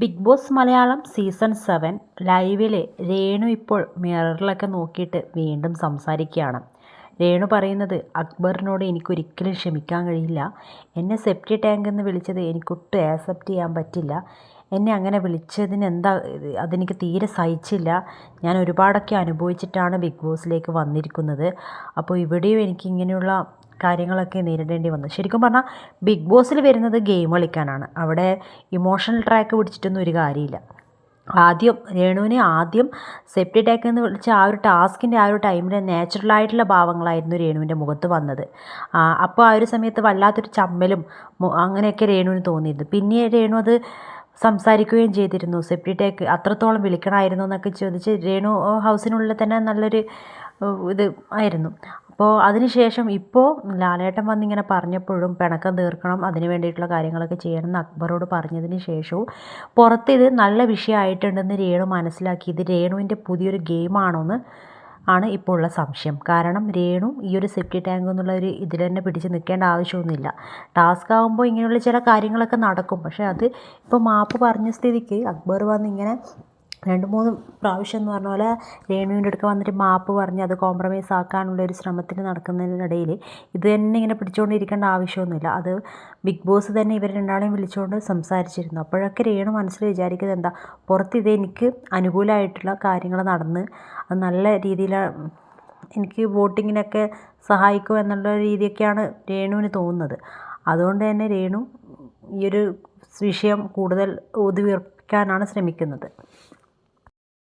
Bigg Boss Malayalam season seven ലൈവിൽ രേണു ഇപ്പോൾ മിററിലൊക്കെ നോക്കിയിട്ട് വീണ്ടും സംസാരിക്കുകയാണ്. രേണു പറയുന്നത് അക്ബറിനോട് എനിക്കൊരിക്കലും ക്ഷമിക്കാൻ കഴിയില്ല. എന്നെ സെപ്റ്റി ടാങ്ക് എന്ന് വിളിച്ചത് എനിക്കൊട്ടും ആക്സെപ്റ്റ് ചെയ്യാൻ പറ്റില്ല. എന്നെ അങ്ങനെ വിളിച്ചതിന് എന്താ അതെനിക്ക് തീരെ സഹിച്ചില്ല. ഞാൻ ഒരുപാടൊക്കെ അനുഭവിച്ചിട്ടാണ് ബിഗ് ബോസിലേക്ക് വന്നിരിക്കുന്നത്. അപ്പോൾ ഇവിടെയും എനിക്ക് ഇങ്ങനെയുള്ള കാര്യങ്ങളൊക്കെ നേരിടേണ്ടി വന്നു. ശരിക്കും പറഞ്ഞാൽ ബിഗ് ബോസിൽ വരുന്നത് ഗെയിം കളിക്കാനാണ്. അവിടെ ഇമോഷണൽ ട്രാക്ക് പിടിച്ചിട്ടൊന്നും ഒരു കാര്യമില്ല. ആദ്യം രേണുവിനെ ആദ്യം സെപ്റ്റി ടാക്ക് എന്ന് വിളിച്ച ആ ഒരു ടാസ്കിന്റെ ആ ഒരു ടൈമിൽ നാച്ചുറലായിട്ടുള്ള ഭാവങ്ങളായിരുന്നു രേണുവിന്റെ മുഖത്ത് വന്നത്. അപ്പോൾ ആ ഒരു സമയത്ത് വല്ലാത്തൊരു ചമ്മലും അങ്ങനെയൊക്കെ രേണുവിന് തോന്നിയിരുന്നു. പിന്നെ രേണു അത് സംസാരിക്കുകയും ചെയ്തിരുന്നു. സെപ്റ്റി ടാക്ക് അത്രത്തോളം വിളിക്കണമായിരുന്നു എന്നൊക്കെ ചോദിച്ച് രേണു ഹൗസിനുള്ളിൽ തന്നെ നല്ലൊരു ഇത് ആയിരുന്നു. അപ്പോൾ അതിനുശേഷം ഇപ്പോൾ ലാലേട്ടൻ വന്നിങ്ങനെ പറഞ്ഞപ്പോഴും പിണക്കം തീർക്കണം അതിന് വേണ്ടിയിട്ടുള്ള കാര്യങ്ങളൊക്കെ ചെയ്യണം എന്ന് അക്ബറോട് പറഞ്ഞതിന് ശേഷവും പുറത്ത് ഇത് നല്ല വിഷയമായിട്ടുണ്ടെന്ന് രേണു മനസ്സിലാക്കി ഇത് രേണുവിന്റെ പുതിയൊരു ഗെയിമാണോന്ന് ആണ് ഇപ്പോൾ ഉള്ള സംശയം. കാരണം രേണു ഈ ഒരു സെപ്റ്റി ടാങ്ക് എന്നുള്ള ഒരു ഇതിൽ തന്നെ പിടിച്ച് നിൽക്കേണ്ട ആവശ്യമൊന്നുമില്ല. ടാസ്ക് ആകുമ്പോൾ ഇങ്ങനെയുള്ള ചില കാര്യങ്ങളൊക്കെ നടക്കും. പക്ഷേ അത് ഇപ്പോൾ മാപ്പ് പറഞ്ഞ സ്ഥിതിക്ക് അക്ബർ വന്ന് ഇങ്ങനെ രണ്ട് മൂന്ന് പ്രാവശ്യം എന്ന് പറഞ്ഞ പോലെ രേണുവിന്റെ അടുക്ക വന്നിട്ട് മാപ്പ് പറഞ്ഞ് അത് കോംപ്രമൈസ് ആക്കാനുള്ള ഒരു ശ്രമത്തിൽ നടക്കുന്നതിനിടയിൽ ഇത് തന്നെ ഇങ്ങനെ പിടിച്ചുകൊണ്ടിരിക്കേണ്ട ആവശ്യമൊന്നുമില്ല. അത് ബിഗ് ബോസ് തന്നെ ഇവർ രണ്ടാളെയും വിളിച്ചുകൊണ്ട് സംസാരിച്ചിരുന്നു. അപ്പോഴൊക്കെ രേണു മനസ്സിൽ വിചാരിക്കുന്നത് എന്താ? പുറത്ത് ഇത് എനിക്ക് അനുകൂലമായിട്ടുള്ള കാര്യങ്ങൾ നടന്ന് അത് നല്ല രീതിയിൽ എനിക്ക് വോട്ടിങ്ങിനൊക്കെ സഹായിക്കും എന്നുള്ള രീതിയൊക്കെയാണ് രേണുവിന് തോന്നുന്നത്. അതുകൊണ്ട് തന്നെ രേണു ഈ ഒരു വിഷയം കൂടുതൽ ഊതി ശ്രമിക്കുന്നത്.